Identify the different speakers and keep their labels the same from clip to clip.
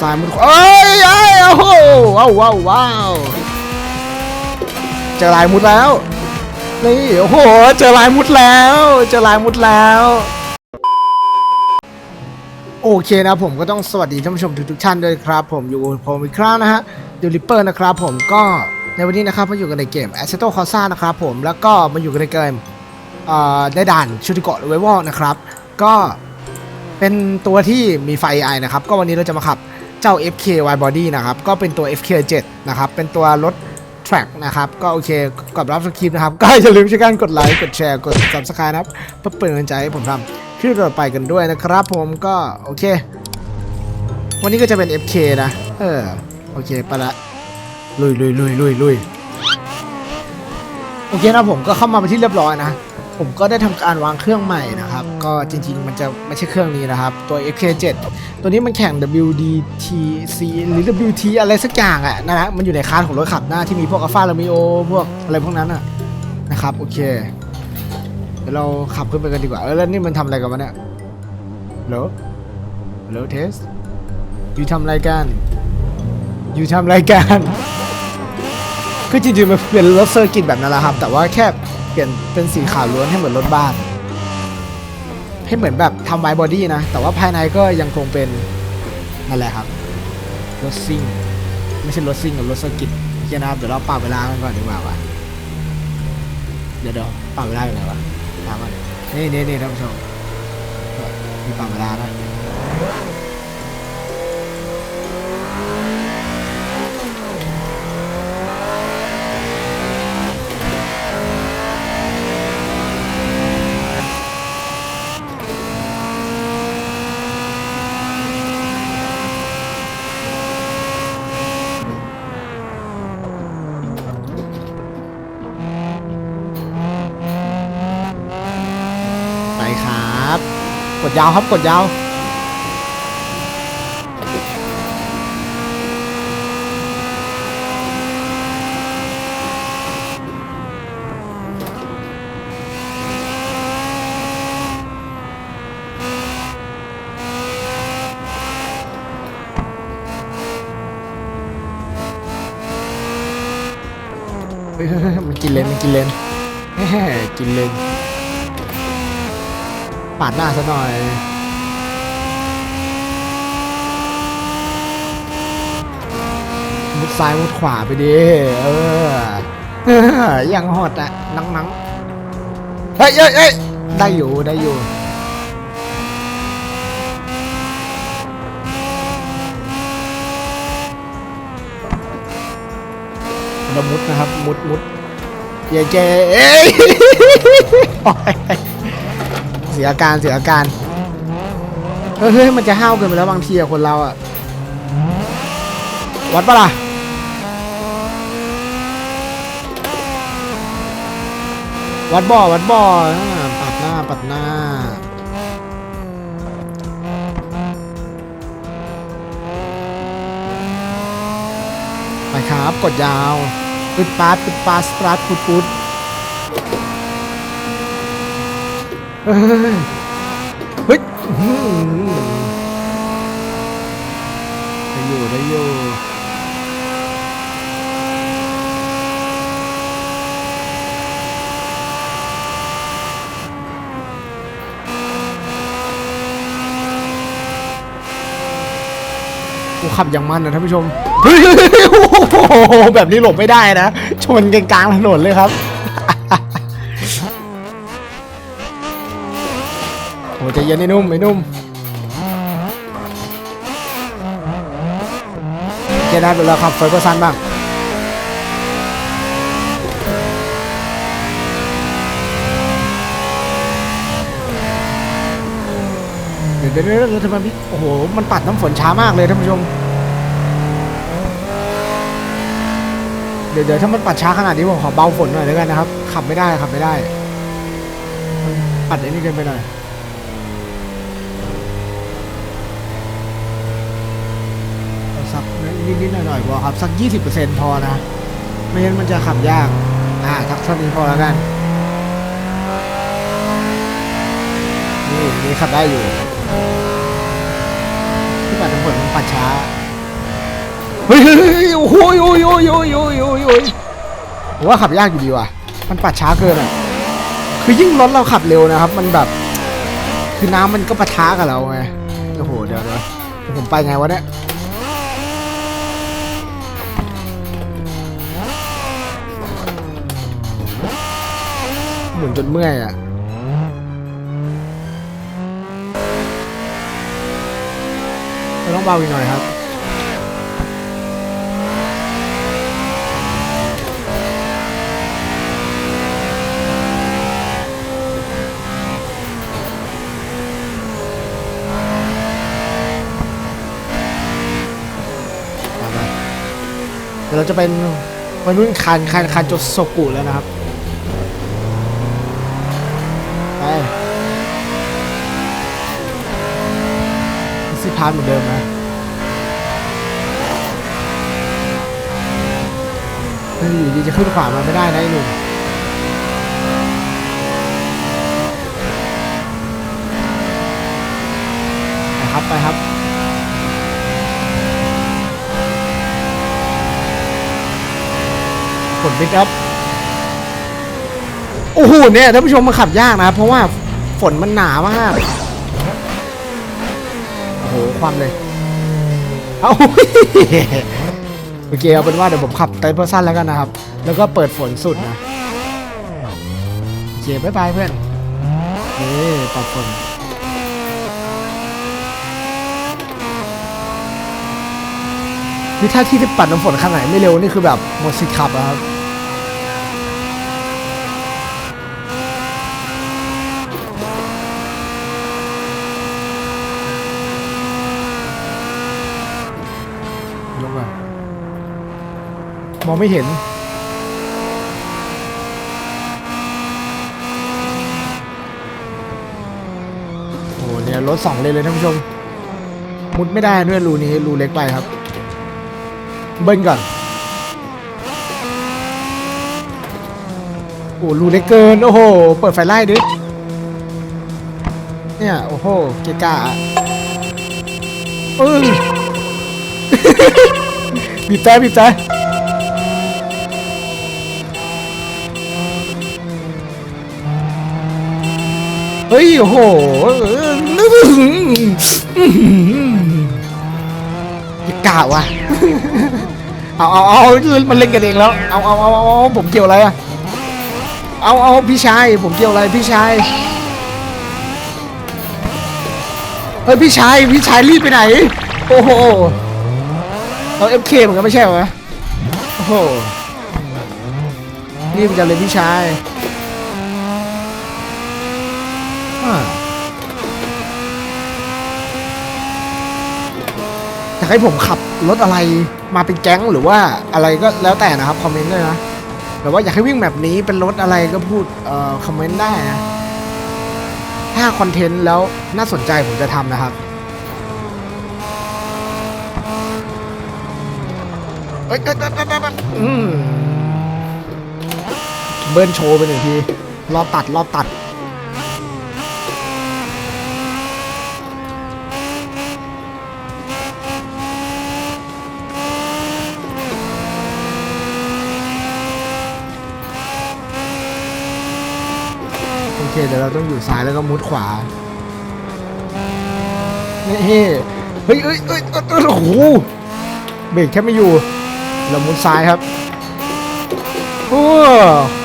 Speaker 1: ซ้ายมุดขวาเอ้ยเอ้ยโอ้โหว้าวว้าวว้าวเจอลายมุดแล้วนี่โอ้โหเจอลายมุดแล้ว เจอลายมุดแล้วโอเคนะผมก็ต้องสวัสดีท่านผู้ชมทุกๆท่านด้วยครับ ผมอยู่ผมอีกครั้งนะฮะดูริปเปอร์นะครับผมก็ในวันนี้นะครับมาอยู่กันในเกม a s s e t o Corsa นะครับผมแล้วก็มาอยู่กันในเกมเอ่อในด่านชูติโกะเววอนะครับ ก็เป็นตัวที่มีไฟ AI นะครับ ก็วันนี้เราจะมาขับ เจ้า FK Y Body นะครับ ก็เป็นตัว FK 7 นะครับ เป็นตัวรถ track นะครับ ก็โอเคกดรับสคริปต์นะครับ ก็อย่าลืมช่วยกันกดไลค์กดแชร์กด subscribe นะครับเพื่อเป็นกำลังใจให้ผมทำคลิปต่อไปกันด้วยนะครับผมก็โอเค วันนี้ก็จะเป็น FK นะ เออ โอเคไปละลุยลุยลุยลุยลุยโอเคนะผมก็เข้ามาเป็นที่เรียบร้อยนะ ผมก็ได้ทำการวางเครื่องใหม่นะครับ ก็จริงๆ มันจะไม่ใช่เครื่องนี้นะครับ ตัว FK7 ตัวนี้มันแข่ง WDTC หรือ WT อะไรสักอย่างอะนะฮะมันอยู่ในคลาสของรถขับหน้าที่มีพวกอัลฟาโรมิโอพวกอะไรพวกนั้นอะนะครับ โอเค เดี๋ยวเราขับขึ้นไปกันดีกว่า เออแล้วนี่มันทำอะไรกันวะเนี่ยเหรอเหรอเทสอยู่ทำอะไรกันอยู่ทำรายการคือจริงๆมันเป็นรถเซอร์กิตแบบนั้นแหละครับ แต่ว่าแค่ เปลี่ยนเป็นสีขาวล้วนให้เหมือนรถบ้าน ให้เหมือนแบบทำไวบอดี้นะ แต่ว่าภายในก็ยังคงเป็นนั่นแหละครับ รถซิ่ง ไม่ใช่รถซิ่งกับรถเซอร์กิตโอเคนะครับ เดี๋ยวเราปรับเวลากันก่อนดีกว่าวะเดี๋ยวเดี๋ยวปรับเวลาอยู่ไหนวะตามมานี่นี่นี่ท่านผู้ชมมีปรับเวลานะ ไปครับ กด ยาวครับกดยาวเฮ้ยเฮ้ยเฮ้ยมันกินเลนมันกินเลนแฮ่กินเลน ปาดหน้าซะหน่อย มุดซ้ายมุดขวาไปดิ เออ ยังหดอะ นังนังเฮ้ยเฮ้ยเฮ้ยได้อยู่ ได้อยู่เรามุดนะครับ มุดมุดเย่เจเอ้ย เสียอาการเสียอาการเฮ้ยมันจะห้าวเกินไปแล้วบางทีอะคนเราอะวัดปะล่ะวัดบ่อวัดบ่อปัดหน้าปัดหน้าไปครับกดยาวปิดปาดปิดปาดสตาร์ทปุดปุด เฮ้ยฮ้ยอื้อหือได้อยู่ได้อยู่กูขับอย่างมันนะท่านผู้ชม แบบนี้หลบไม่ได้นะ ชนกันกลางถนนเลยครับ อ้ใจเย็นไอ้นุ่มไอ้นุ่มเจนะเดี๋ยวเราขับเฟิร์สเพอร์ซันบ้างเดี๋ยวเดี๋ยวเดี๋ยวเดี๋ยวทำไมพี่โอ้โห มันปัดน้ำฝนช้ามากเลยท่านผู้ชม เดี๋ยวเดี๋ยวถ้ามันปัดช้าขนาดนี้ผมขอเบาฝนหน่อยแล้วกันนะครับ ขับไม่ได้ขับไม่ได้ ปัดไอ้นี่เกินไปหน่อย สักนิดๆหน่อยๆพอครับสัก 20%พอนะ ไม่งั้นมันจะขับยาก อ่าสักเท่านี้พอแล้วกัน นี่นี่ขับได้อยู่ที่ปัดน้ำฝนมันปัดช้าเฮ้ยเฮ้ยเฮ้ยโอ้โหโอ้ยโอ้ยโอ้ยโอ้ยโอ้ยโอ้ยผมว่าขับยากอยู่ดีว่ะ มันปัดช้าเกินอะ คือยิ่งรถเราขับเร็วนะครับ มันแบบ คือน้ำมันก็ปะทะกับเราไง โอ้โห เดี๋ยวเดี๋ยวผมไปไงวะเนี่ย มุนจนเมื่อยอะเราต้องเบาอีกหน่อยครับเดี๋ยวเราจะเป็นวัยรุ่นคานคานคานโจโซกุแล้วนะครับ ไปซิพาร์ทเหมือนเดิมนะอยู่ดีจะขึ้นขวามาไม่ได้นะไอ้หนุ่มไปครับไปครับผลปิกอัพโอ้โหเนี่ยท่านผู้ชมมันขับยากนะ เพราะว่าฝนมันหนามาก หความเลย เอาโอเคเอาเป็นว่าเดี๋ยวผมขับไตเพอร์ซันแล้วกันนะครับ แล้วก็เปิดฝนสุดนะโอเคบ๊ายบายเพื่อนนี่ปรับฝนนี่ถ้าที่ที่ปัดน้ำฝนขนาดไหนไม่เร็วนี่คือแบบหมดสิทธิ์ขับแล้วครับ ยกอะ มองไม่เห็น โอ้โหเนี่ยรถสองเลนเลยท่านผู้ชม มุดไม่ได้ด้วยรูนี้รูเล็กไปครับ เบิ้ลก่อน โอ้รูเล็กเกิน โอ้โห เปิดไฟไล่ดิ เนี่ย โอ้โห เกกะอะเออบีบแต่บีบแต่ ฮ้ยโอ้โหนึกะว่ะเอาเอาเอามันเล่นกันเองแล้ว เอาเอาเอาเอาผมเกี่ยวอะไรอะเอาเอาพี่ชาย ผมเกี่ยวอะไรพี่ชาย เฮ้ยพี่ชาย พี่ชายรีบไปไหน โอ้โห เราเอฟเคเหมือนกันไม่ใช่เหรอโอ้โหนี่มันจะเลยพี่ชายอ่าอยากให้ผมขับรถอะไรมาเป็นแก๊งหรือว่าอะไรก็แล้วแต่นะครับคอมเมนต์ด้วยนะแต่ว่าอยากให้วิ่งแบบนี้เป็นรถอะไรก็พูดเอ่อคอมเมนต์ได้นะถ้าคอนเทนต์แล้วน่าสนใจผมจะทำนะครับเอ้ยเอ้ยเอ้ยเอ้ยเอ้ยเอ้ยอืมเบิร์นโชว์ไปหนึ่งทีรอบตัดรอบตัด อเคเดี๋ยวเราต้องอยู่ซ้ายแล้วก็มุดขวาเฮ้ยเฮ้ยเฮ้ยเฮ้ยโอ้โหเบรกแค่ไม่อยู่ เรามุดซ้ายครับโอ้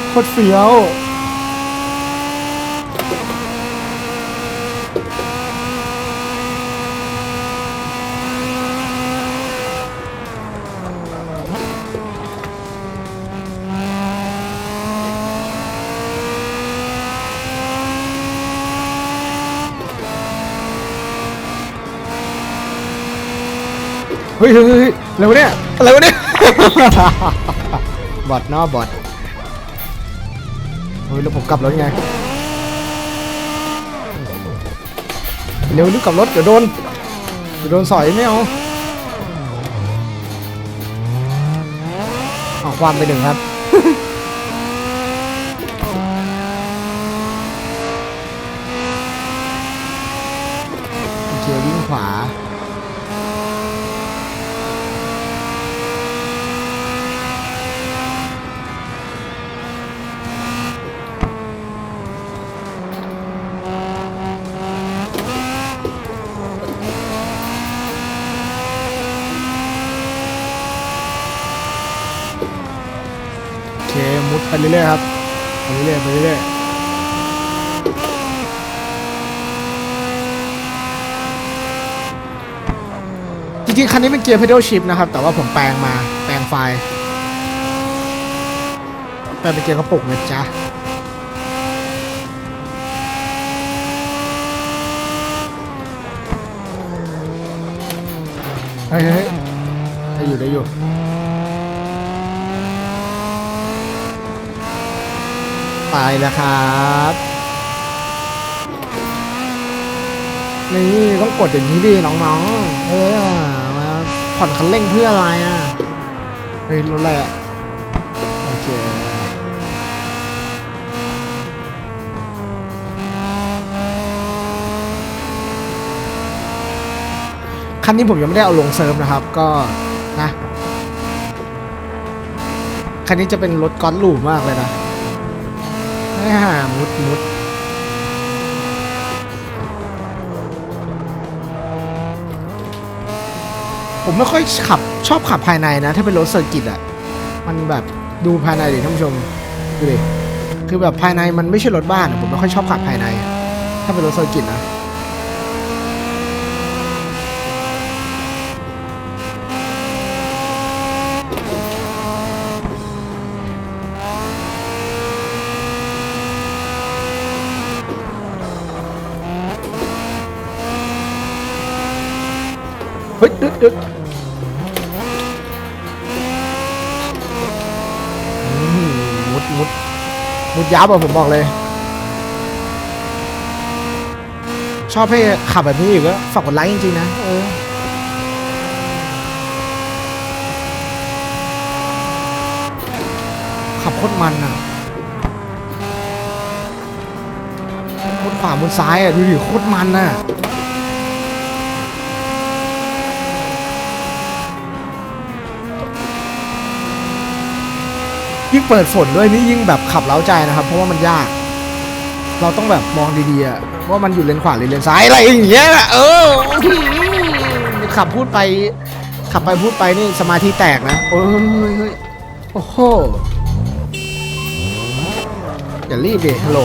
Speaker 1: โคตรเฟี้ยว เฮ้ยเฮ้ยเฮ้ยอะไรวะเนี่ยอะไรวะเนี่ย บอดเนาะบอดเฮ้ยแล้วผมกลับรถไงเร็วรีบกลับรถเดี๋ยวโดนเดี๋ยวโดนสอยไม่เอาเอาความไปหนึ่งครับ โอเควิ่งขวา เรื่อยๆครับไปเรื่อยๆไปเรื่อยๆจริงๆ คันนี้เป็นเกียร์ pedal shift นะครับ แต่ว่าผมแปลงมาแปลงไฟล์แปลงเป็นเกียร์กระปุกนะจ๊ะ เฮ้ย ไปแล้วครับนี่ต้องกดอย่างนี้ดิน้องๆเออมาผ่อนคันเร่งเพื่ออะไรอะเฮ้ยรถอะไรอะโอเคคันนี้ผมยังไม่ได้เอาลงเซิร์ฟนะครับ ก็นะคันนี้จะเป็นรถก้อนหลูมากเลยนะ ฮ่ามุดมุดผมไม่ค่อยขับชอบขับภายในนะ ถ้าเป็นรถเซอร์กิตอะมันแบบดูภายในดิท่านผู้ชมดูดิคือแบบภายในมันไม่ใช่รถบ้านอะผมไม่ค่อยชอบขับภายใน ถ้าเป็นรถเซอร์กิตนะ เฮ้ยดึ๊ดดึ๊ดอืมมุดมุดมุดยับอะผมบอกเลย ชอบให้ขับแบบนี้อีกก็ฝากกดไลค์จริงๆนะ เออขับโคตรมันอะมุดขวามุดซ้ายอะ ดูดิโคตรมันอะ ยิ่งเปิดฝนด้วยนี่ยิ่งแบบขับเล้าใจนะครับ เพราะว่ามันยาก เราต้องแบบมองดีๆว่ามันอยู่เลนขวาหรือเลนซ้ายอะไรอย่างเงี้ยอะเออขับพูดไป ขับไปพูดไปนี่สมาธิแตกนะโอ้ยเฮ้ยโอ้โหอย่ารีบดิฮัลโหล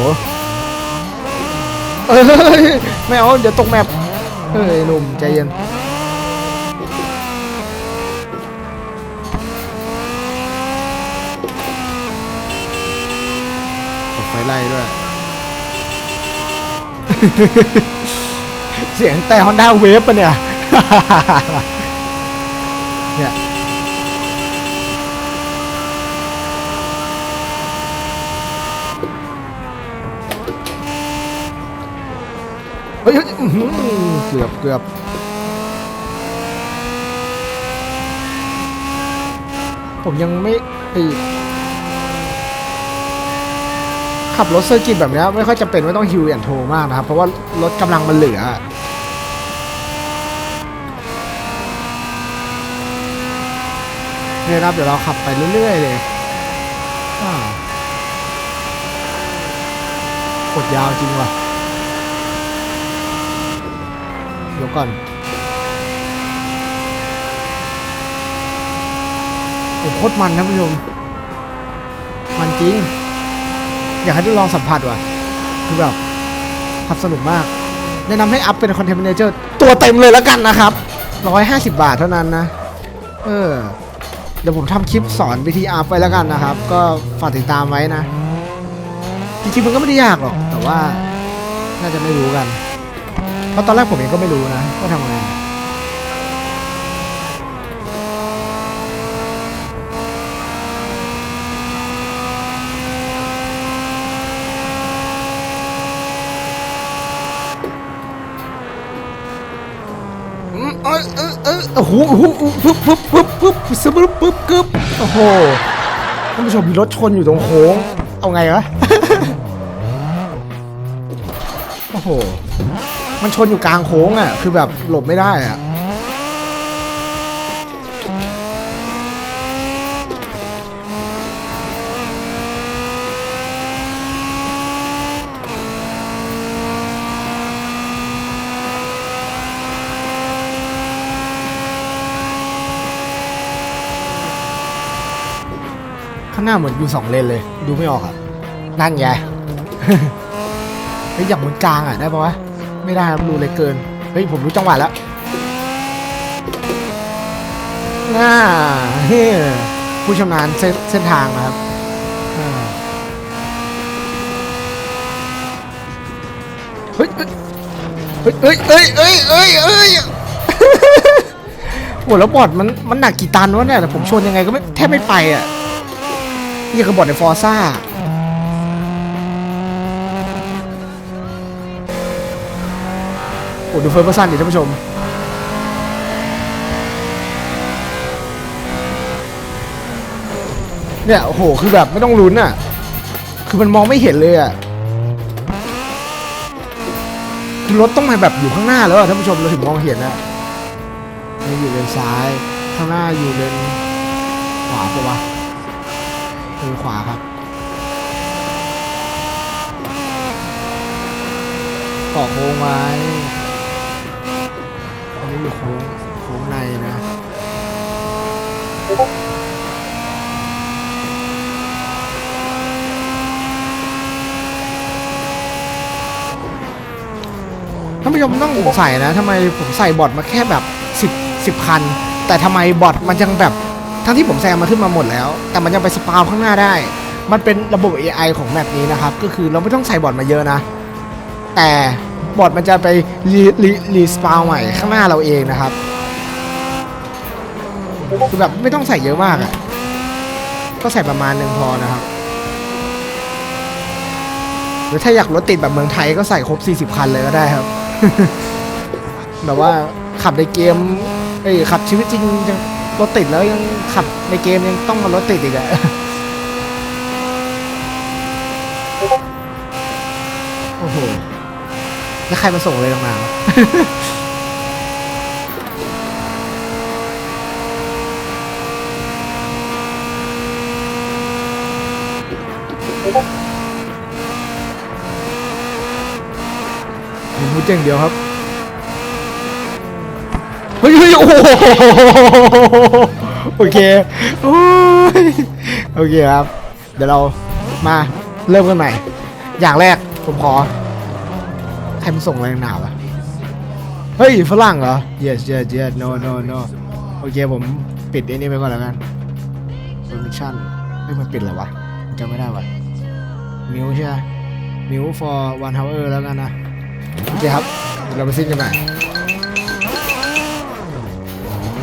Speaker 1: เอ้ยไม่เอาเดี๋ยวตกแมปเฮ้ยหนุ่มใจเย็น ไล่ด้วย เสียงแต่ Honda Wave ปะเนี่ย เนี่ยเฮ้ยเกือบเกือบผมยังไม่ไอ ขับรถเซอร์กิตแบบนี้ไม่ค่อยจำเป็นว่าต้องฮิวแอย่างโทมากนะครับ เพราะว่ารถกำลังมันเหลือเนี่ยครับเดี๋ยวเราขับไปเรื่อย ๆ เลยกดยาวจริงว่ะเดี๋ยวก่อนโอ้โคตรมันนะผู้ชมมันจริง อยากให้ได้ลองสัมผัสว่ะ คือแบบขับสนุกมาก แนะนำให้อัพเป็นคอนเทนต์ a ม a เจอร์ตัวเต็มเลยแล้วกันนะครับ 150 บาทเท่านั้นนะ เออ เดี๋ยวผมทำคลิปสอนวิธีอัพไปแล้วกันนะครับ ก็ฝากติดตามไว้นะ จริงๆมันก็ไม่ได้ยากหรอก แต่ว่าน่าจะไม่รู้กัน เพราะตอนแรกผมเองก็ไม่รู้นะว่าทำไง อืมเออเออเออ โอ้โหโอ้โหปึ๊บปึ๊บปึ๊บปึ๊บซึบปึ๊บปึ๊บกึบโอ้โหท่านผู้ชมมีรถชนอยู่ตรงโค้ง เอาไงวะ โอ้โห มันชนอยู่กลางโค้งอะ คือแบบหลบไม่ได้อะางหน้าเหมือนอยู่สองเลนเลย ดูไม่ออกอะ นั่นไงเฮ้ยอยากหมุนกลางอะได้ปะวะ ไม่ได้ครับรูเล็กเกิน เฮ้ยผมรู้จังหวะแล้วน่าเฮ้ผู้ชำนาญเส้นทางนะครับเฮ้ยเฮ้ยเฮ้ยเฮ้ยเฮ้ยเฮ้ยเฮ้ยโหแล้วบอดมันมันหนักกี่ตันวะเนี่ยแต่ผมชนยังไงก็ไม่แทบไม่ไปอะ นี่คือบอร์ดในฟอร์ซ่าโอ้ดูเฟิร์สเพอร์ซันดิท่านผู้ชม เนี่ยโอ้โหคือแบบไม่ต้องลุ้นอะ คือมันมองไม่เห็นเลยอะคือรถต้องมาแบบอยู่ข้างหน้าแล้วอะท่านผู้ชมเราถึงมองเห็นอะนี่อยู่เลนซ้าย ข้างหน้าอยู่เลนขวาปะวะ เลนขวาครับต่อโค้งไว้อันนี้อยู่โค้งโค้งในนะท่านผู้ชมต้องสงสัยนะทำไมผมใส่บอทมาแค่แบบ 10 10 คัน แต่ทำไมบอทมันยังแบบ ทั้งที่ผมแซงมาขึ้นมาหมดแล้ว แต่มันยังไปสปาวข้างหน้าได้ มันเป็นระบบ AI ของแมปนี้นะครับ ก็คือเราไม่ต้องใส่บอทมาเยอะนะ แต่บอทมันจะไปรีรีรีสปาวใหม่ข้างหน้าเราเองนะครับคือแบบไม่ต้องใส่เยอะมากอะ่ะ ก็ใส่ประมาณหนึ่งพอนะครับ หรือถ้าอยากรถติดแบบเมืองไทยก็ใส่ครบ 40 คันเลยก็ได้ครับ แบบว่าขับในเกมเอ้ยขับชีวิตจริง รถติดแล้วยังขับในเกมยังต้องมารถติดอีกอะโอ้โห แล้วใครมาส่งเลยลงมาวะผมพูดเจ๋งเดียวครับเฮ้ยเฮ้ยโอ้โหโอเคโอ้ยโอเคครับ เดี๋ยวเรามาเริ่มกันใหม่ อย่างแรกผมขอใครมันส่งอะไรหนาวอะเฮ้ยฝรั่งเหรอ yes yes yes no no no โอเคผมปิดไอ้นี่ไปก่อนแล้วกัน permission เฮ้ยมันปิดเหรอวะจำไม่ได้วะมิวใช่ไหมมิว for one hour แล้วกันนะ โอเคครับเดี๋ยวเราไปซิ่งกันหน่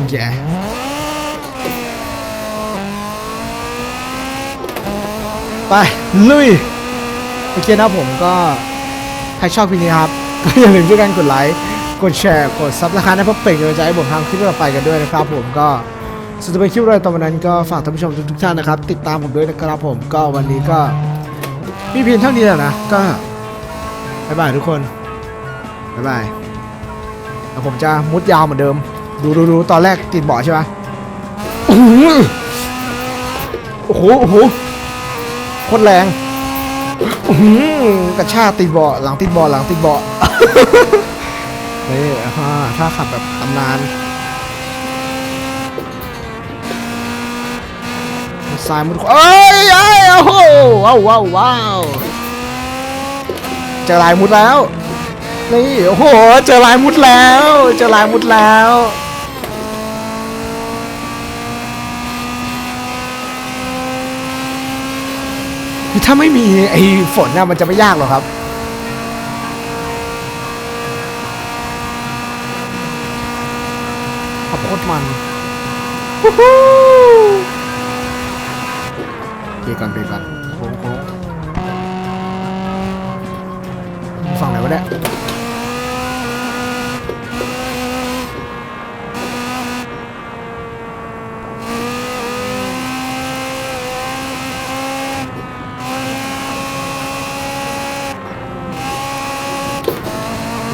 Speaker 1: อยโอเคไปลุยโอเคนะผมก็ใครชอบคลิปนี้ครับ ก็อย่าลืมช่วยกันกดไลค์กดแชร์กดซับสไครต์ให้เพื่อเป็นกำลังใจให้ผมทำคลิปต่อไปกันด้วยนะครับผมก็สุดท้ายคลิปอะไรต่อนนั้นก็ฝากท่านผู้ชมทุกท่านนะครับ ติดตามผมด้วยนะครับผมก็วันนี้ก็มีเพียงเท่านี้แหละนะก็บ๊ายบายทุกคนบ๊ายบายแล้วผมจะมุดยาวเหมือนเดิม ดูดูดูตอนแรกติดเบาะใช่ไหมโอ้โหโอ้โหโคตรแรงกระชากติดเบาะหลังติดเบาะหลังติดเบาะนี่ฮ่าถ้าขับแบบตำนานมุดซ้ายมุดขวาเอ้ยเอ้ยโอ้โหว้าวว้าวว้าวเจอลายมุดแล้วนี่โอ้โหเจอลายมุดแล้ว เจอลายมุดแล้ว ถ้าไม่มีไอ้ฝนน่ะมันจะไม่ยากหรอกครับขับโคตรมันฮู้ฮู้เบรกก่อนเบรกก่อนโค้งโค้งฝั่งไหนวะเนี่ย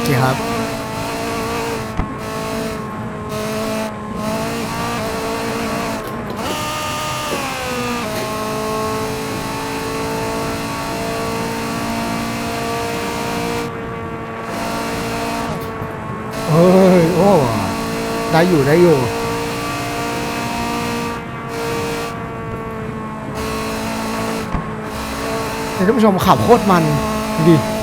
Speaker 1: โอเครับเฮ้ย โอ้ ได้อยู่ได้อยู่ท่านผู้ชมขับโคตรมันดูดิ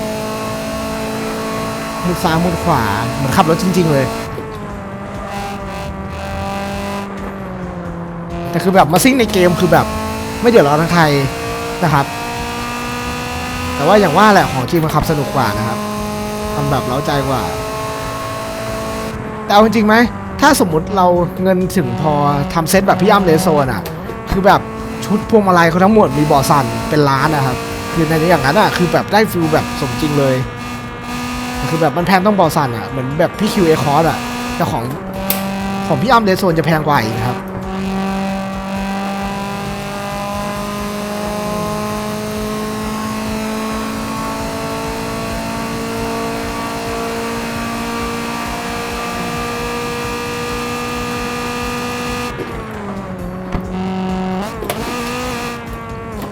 Speaker 1: มุดซ้ายมุดขวาเหมือนขับรถจริง ๆ เลย แต่คือแบบมาซิ่งในเกมคือแบบไม่เดือดร้อนทางใครนะครับ แต่ว่าอย่างว่าแหละของจริงมันขับสนุกกว่านะครับทำแบบเล้าใจกว่า แต่เอาจริงไหมถ้าสมมุติเราเงินถึงพอทำเซตแบบพี่อ้ำเลโซนอะ คือแบบชุดพวงมาลัยเขาทั้งหมดมีบอสั่นเป็นล้านนะครับ คือในอย่างนั้นอะคือแบบได้ฟิลแบบสมจริงเลย คือแบบมันแพงต้องบ่อสั่นอะเหมือนแบบพี่คิวเอคอร์อะแต่ของของพี่อ้ำเลโซนจะแพงกว่าอีกครับ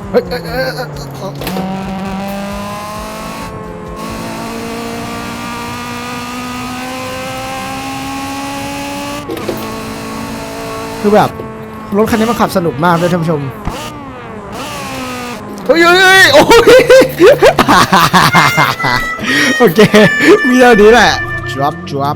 Speaker 1: เฮ้ยเอ้ยเอ้ยเอ้ยเอ้ย คือแบบรถคันนี้มันขับสนุกมากเลยท่านผู้ชมเฮ้ยเฮ้ยเฮ้ยโอ้ยโอเค มีเท่านี้แหละจวบจวบ